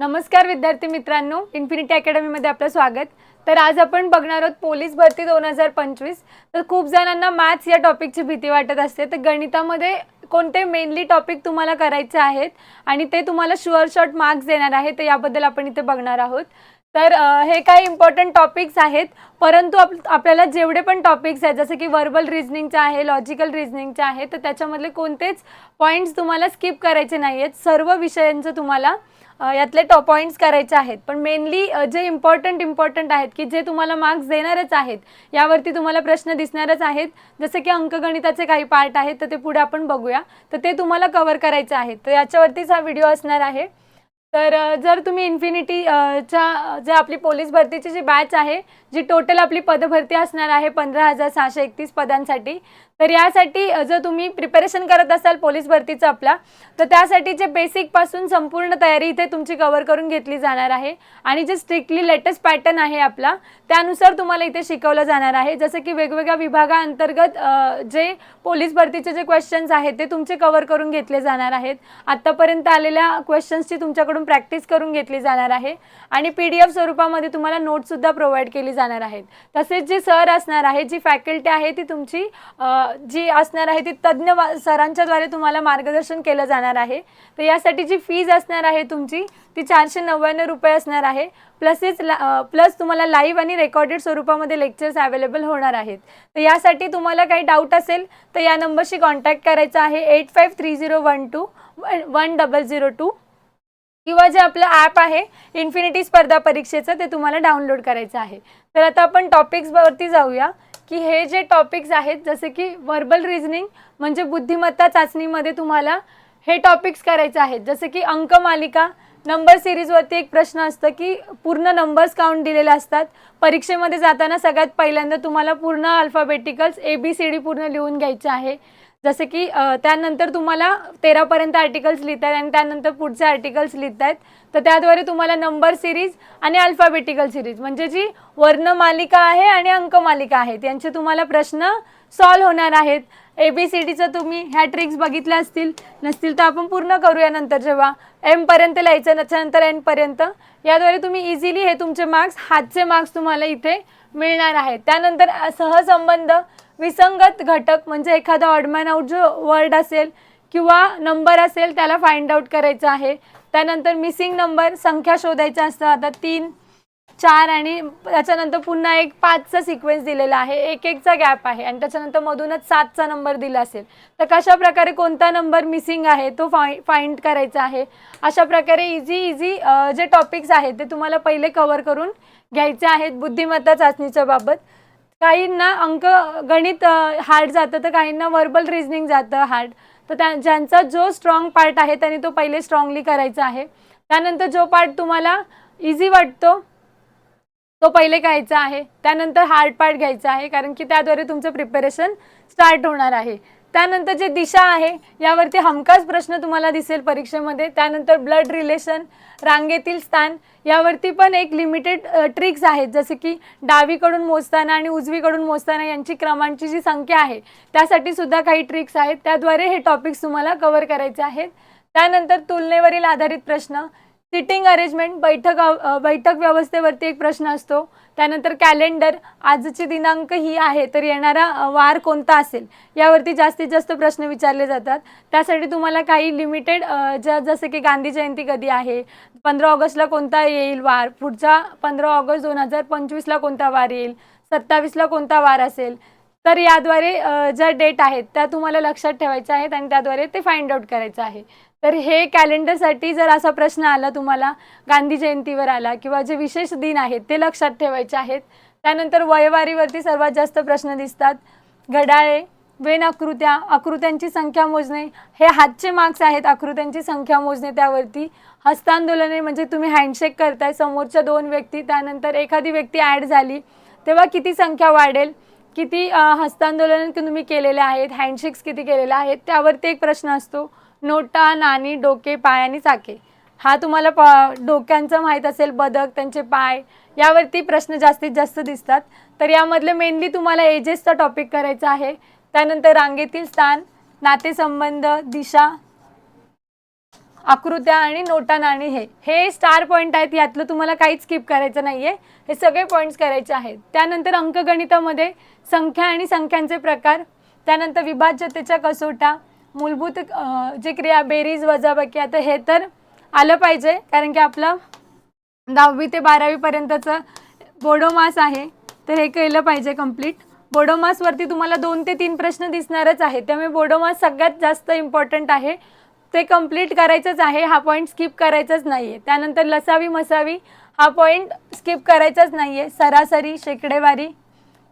नमस्कार विद्यार्थी मित्रांनो इन्फिनिटी अकॅडमीमध्ये आपलं स्वागत. तर आज आपण बघणार आहोत पोलीस भरती दोन हजार पंचवीस. तर खूप जणांना मॅथ्स या टॉपिकची भीती वाटत असते. तर गणितामध्ये कोणते मेनली टॉपिक तुम्हाला करायचे आहेत आणि ते तुम्हाला शुअर शॉर्ट मार्क्स देणार आहे तर याबद्दल आपण इथे बघणार आहोत. तर हे काही इम्पॉर्टंट टॉपिक्स आहेत. परंतु आप आपल्याला जेवढे पण टॉपिक्स आहेत जसं की वर्बल रिझनिंगचं आहे लॉजिकल रिझनिंगचं आहे तर त्याच्यामधले कोणतेच पॉईंट्स तुम्हाला स्किप करायचे नाही आहेत सर्व विषयांचं तुम्हाला यातले टॉप पॉईंट्स करायचे आहेत. पण मेनली जे इम्पॉर्टंट इम्पॉर्टंट आहेत की जे तुम्हाला मार्क्स देणारच आहेत यावरती तुम्हाला प्रश्न दिसणारच आहेत. जसे की अंकगणिताचे काही पार्ट आहेत तर ते पुढे आपण बघूया. तर ते तुम्हाला कवर करायचे आहेत. तर याच्यावरतीच हा व्हिडिओ असणार आहे. तर जर तुम्ही इन्फिनिटी च्या जे आपली पोलीस भरतीची जी बॅच आहे जी टोटल आपली पदभरती असणार आहे पंधरा हजार सहाशे एकतीस पदांसाठी तर यासाठी जर तुम्ही प्रिपरेशन करत असाल पोलीस भरतीचं आपला तर त्यासाठी जे बेसिकपासून संपूर्ण तयारी इथे तुमची कवर करून घेतली जाणार आहे. आणि जे स्ट्रिक्टली लेटेस्ट पॅटर्न आहे आपला त्यानुसार तुम्हाला इथे शिकवलं जाणार आहे. जसं की वेगवेगळ्या विभागाअंतर्गत जे पोलीस भरतीचे जे क्वेश्चन्स आहेत ते तुमचे कवर करून घेतले जाणार आहेत. आत्तापर्यंत आलेल्या क्वेश्चन्सची तुमच्याकडून प्रॅक्टिस करून घेतली जाणार आहे. आणि पी डी एफ स्वरूपामध्ये तुम्हाला नोटसुद्धा प्रोव्हाइड केली जाणार आहेत. तसेच जे सर असणार आहे जी फॅकल्टी आहे ती तुमची जी असणार आहे ती तज्ज्ञ वा- सरांच्याद्वारे तुम्हाला मार्गदर्शन केलं जाणार आहे. तर यासाठी जी फीज असणार आहे तुमची ती चारशे नव्याण्णव रुपये असणार आहे. प्लसेच प्लस तुम्हाला लाईव्ह आणि रेकॉर्डेड स्वरूपामध्ये लेक्चर्स अवेलेबल होणार आहेत. तर यासाठी तुम्हाला काही डाऊट असेल तर या नंबरशी कॉन्टॅक्ट करायचा आहे. Eight five three zero one two one double zero two किंवा जे आपलं ॲप आहे इन्फिनिटी स्पर्धा परीक्षेचं ते तुम्हाला डाउनलोड करायचं आहे. तर आता आपण टॉपिक्सवरती जाऊया की हे जे टॉपिक्स आहेत जसे की वर्बल रिझनिंग म्हणजे बुद्धिमत्ता चाचणीमध्ये तुम्हाला हे टॉपिक्स करायचे आहेत. जसे की अंक मालिका नंबर सिरीजवरती एक प्रश्न असतं की पूर्ण नंबर्स काउंट दिलेले असतात. परीक्षेमध्ये जाताना सगळ्यात पहिल्यांदा तुम्हाला पूर्ण अल्फाबेटिकल्स ए बी सी डी पूर्ण लिहून घ्यायचं आहे. जसे की त्यानंतर तुम्हाला तेरापर्यंत आर्टिकल्स लिहित आहेत आणि त्यानंतर पुढचे आर्टिकल्स लिहित आहेत तर त्याद्वारे तुम्हाला नंबर सिरीज आणि अल्फाबेटिकल सिरीज म्हणजे जी वर्णमालिका आहे आणि अंकमालिका आहेत यांचे तुम्हाला प्रश्न सॉल्व्ह होणार आहेत. ए बी सी डीचं तुम्ही ह्या ट्रिक्स बघितल्या असतील. नसतील तर आपण पूर्ण करूया नंतर जेव्हा एमपर्यंत लिहायचं त्याच्यानंतर एनपर्यंत याद्वारे तुम्ही इझिली हे तुमचे मार्क्स हातचे मार्क्स तुम्हाला इथे मिळणार आहेत. त्यानंतर सहसंबंध विसंगत घटक म्हणजे एखादा ऑडमॅन आउट जो वर्ड असेल किंवा नंबर असेल त्याला फाइंड आउट करायचा आहे. त्यानंतर मिसिंग नंबर संख्या शोधायच्या असतं. आता तीन चार आणि त्याच्यानंतर पुन्हा एक पाचचा सिक्वेन्स दिलेला आहे. एक एकचा गॅप आहे. आणि त्याच्यानंतर मधूनच सातचा नंबर दिला असेल. तर कशा प्रकारे कोणता नंबर मिसिंग आहे तो फाय फाइंड करायचा आहे. अशा प्रकारे इझी इझी जे टॉपिक्स आहेत ते तुम्हाला पहिले कवर करून घ्यायचे आहेत बुद्धिमत्ता चाचणीच्या बाबत. काहींना अंक गणित हार्ड जातं तर काहींना वर्बल रिझनिंग जातं हार्ड तर त्या ज्यांचा जो स्ट्रॉंग पार्ट आहे त्यांनी तो पहिले स्ट्रॉंगली करायचा आहे. त्यानंतर जो पार्ट तुम्हाला इझी वाटतो तो पहिले घ्यायचा आहे. त्यानंतर हार्ड पार्ट घ्यायचा आहे कारण की त्याद्वारे तुमचं प्रिपरेशन स्टार्ट होणार आहे. त्यानंतर जे दिशा आहे यावरती हमखास प्रश्न तुम्हाला दिसेल परीक्षेमध्ये. त्यानंतर ब्लड रिलेशन रांगेतील स्थान यावरती पण एक लिमिटेड ट्रिक्स आहेत. जसे की डावीकडून मोजताना आणि उजवीकडून मोजताना यांची क्रमांची जी संख्या आहे त्यासाठी सुद्धा काही ट्रिक्स आहेत. त्याद्वारे हे टॉपिक्स तुम्हाला कवर करायचे आहेत. त्यानंतर तुलनेवरील आधारित प्रश्न सिटिंग अरेंजमेंट बैठक बैठक व्यवस्थेवरती एक प्रश्न असतो. त्यानंतर कॅलेंडर आजची दिनांक ही आहे तर येणारा वार कोणता असेल? यावरती जास्तीत जास्त प्रश्न विचारले जातात. त्यासाठी तुम्हाला काही लिमिटेड ज्या जसे की गांधी जयंती कधी आहे? पंधरा ऑगस्टला कोणता येईल वार? पुढचा पंधरा ऑगस्ट दोन हजार पंचवीसला कोणता वार येईल? सत्तावीसला कोणता वार असेल? तर याद्वारे ज्या डेट आहेत त्या तुम्हाला लक्षात ठेवायच्या आहेत आणि त्याद्वारे ते फाइंड आउट करायचं आहे. तर हे कॅलेंडरसाठी जर असा प्रश्न आला तुम्हाला गांधी जयंतीवर आला किंवा जे विशेष दिन आहेत ते लक्षात ठेवायचे आहेत. त्यानंतर वयवारीवरती सर्वात जास्त प्रश्न दिसतात. घड्याळे वेन आकृत्या आकृत्यांची संख्या मोजणे हे हातचे मार्क्स आहेत आकृत्यांची संख्या मोजणे त्यावरती. हस्तांदोलने म्हणजे तुम्ही हँडशेक करताय समोरच्या दोन व्यक्ती त्यानंतर एखादी व्यक्ती ॲड झाली तेव्हा किती संख्या वाढेल? किती हस्तांदोलन तुम्ही केलेले आहेत? हँडशेक्स किती केलेले आहेत? त्यावरती एक प्रश्न असतो. नोटा नाणी डोके पाय आणि चाके हा तुम्हाला प डोक्यांचं माहीत असेल बदक त्यांचे पाय यावरती प्रश्न जास्तीत जास्त दिसतात. तर यामधले मेनली तुम्हाला एजेसचा टॉपिक करायचा आहे. त्यानंतर रांगेतील स्थान नातेसंबंध दिशा आकृत्या आणि नोटा नाणी हे. हे स्टार पॉईंट आहेत यातलं तुम्हाला काहीच स्किप करायचं नाही आहे हे सगळे पॉईंट्स करायचे आहेत. त्यानंतर अंकगणितामध्ये संख्या आणि संख्यांचे प्रकार. त्यानंतर विभाज्यतेच्या कसोटा मूलभूत जे क्रिया बेरीज वजाबाकी आता हे तर आलं पाहिजे कारण की आपलं दहावी ते बारावीपर्यंतचं बोडो मास आहे तर हे केलं पाहिजे कंप्लीट बोडो मासवरती तुम्हाला दोन ते तीन प्रश्न दिसणारच आहे त्यामुळे बोडो मास सगळ्यात जास्त इम्पॉर्टंट आहे. ते कंप्लीट करायचंच आहे हा पॉईंट स्किप करायचाच नाही आहे त्यानंतर लसावी मसावी हा पॉईंट स्किप करायचाच नाही आहे सरासरी शेकडेवारी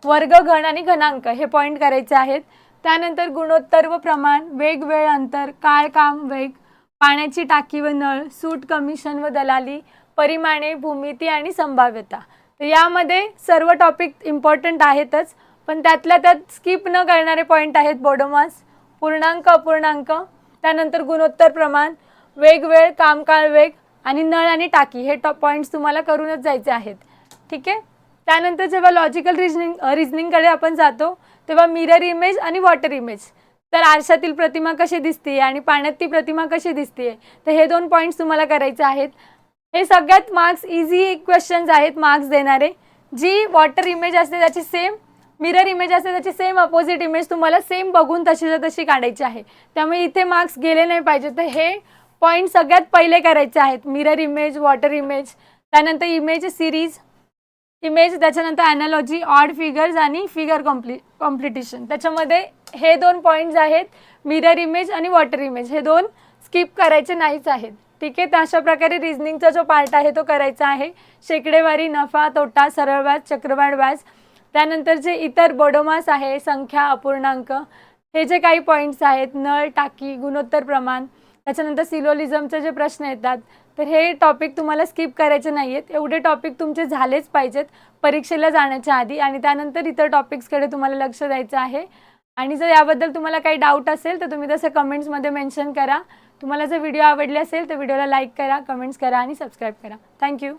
वर्ग घन आणि घनांक हे पॉईंट करायचे आहेत. त्यानंतर गुणोत्तर व प्रमाण वेग वेळ अंतर काळ काम वेग पाण्याची टाकी व नळ सूट कमिशन व दलाली परिमाणे भूमिती आणि संभाव्यता. तर यामध्ये सर्व टॉपिक इम्पॉर्टंट आहेतच पण त्यातल्या त्यात स्किप न करणारे पॉईंट आहेत बोडोमास पूर्णांक अपूर्णांक. त्यानंतर गुणोत्तर प्रमाण वेग वेळ कामकाळ वेग आणि नळ आणि टाकी हे टॉप पॉईंट्स तुम्हाला करूनच जायचे आहेत. ठीक आहे? त्यानंतर जेव्हा लॉजिकल रिजनिंग रिजनिंगकडे आपण जातो तेव्हा मिरर इमेज आणि वॉटर इमेज तर आरशातील प्रतिमा कशी दिसते आणि पाण्यात ती प्रतिमा कशी दिसते तर हे दोन पॉईंट्स तुम्हाला करायचे आहेत. हे सगळ्यात मार्क्स इझी क्वेश्चन्स आहेत मार्क्स देणारे. जी वॉटर इमेज असते त्याची सेम मिरर इमेज असते त्याची सेम अपोजिट इमेज तुम्हाला सेम बघून तशीच्या तशी काढायची आहे. त्यामुळे इथे मार्क्स गेले नाही पाहिजे. तर हे पॉईंट सगळ्यात पहिले करायचे आहेत. मिरर इमेज वॉटर इमेज त्यानंतर इमेज सिरीज इमेज त्याच्यानंतर ॲनालॉजी ऑड फिगर्स आणि फिगर कॉम्प्लि कॉम्पिटिशन त्याच्यामध्ये हे दोन पॉईंट्स आहेत मिरर इमेज आणि वॉटर इमेज हे दोन स्किप करायचे नाहीच आहेत. ठीक आहे? तर अशा प्रकारे रिझनिंगचा जो पार्ट आहे तो करायचा आहे. शेकडेवारी नफा तोटा सरळ व्याज चक्रवाढ व्याज त्यानंतर जे इतर बोडोमास आहे संख्या अपूर्णांक हे जे काही पॉईंट्स आहेत नळ टाकी गुणोत्तर प्रमाण. त्याच्यानंतर सिलोलिझमचे जे प्रश्न येतात तर हे टॉपिक तुम्हाला स्किप करायचे नाही आहेत एवढे टॉपिक तुमचे झालेच पाहिजेत परीक्षेला जाण्याच्या आधी आणि त्यानंतर इतर टॉपिक्सकडे तुम्हाला लक्ष द्यायचं आहे. आणि जर याबद्दल तुम्हाला काही डाऊट असेल तर तुम्ही तसं कमेंट्समध्ये मेन्शन करा. तुम्हाला जर व्हिडिओ आवडले असेल तर व्हिडिओला लाईक करा कमेंट्स करा आणि सबस्क्राईब करा. थँक्यू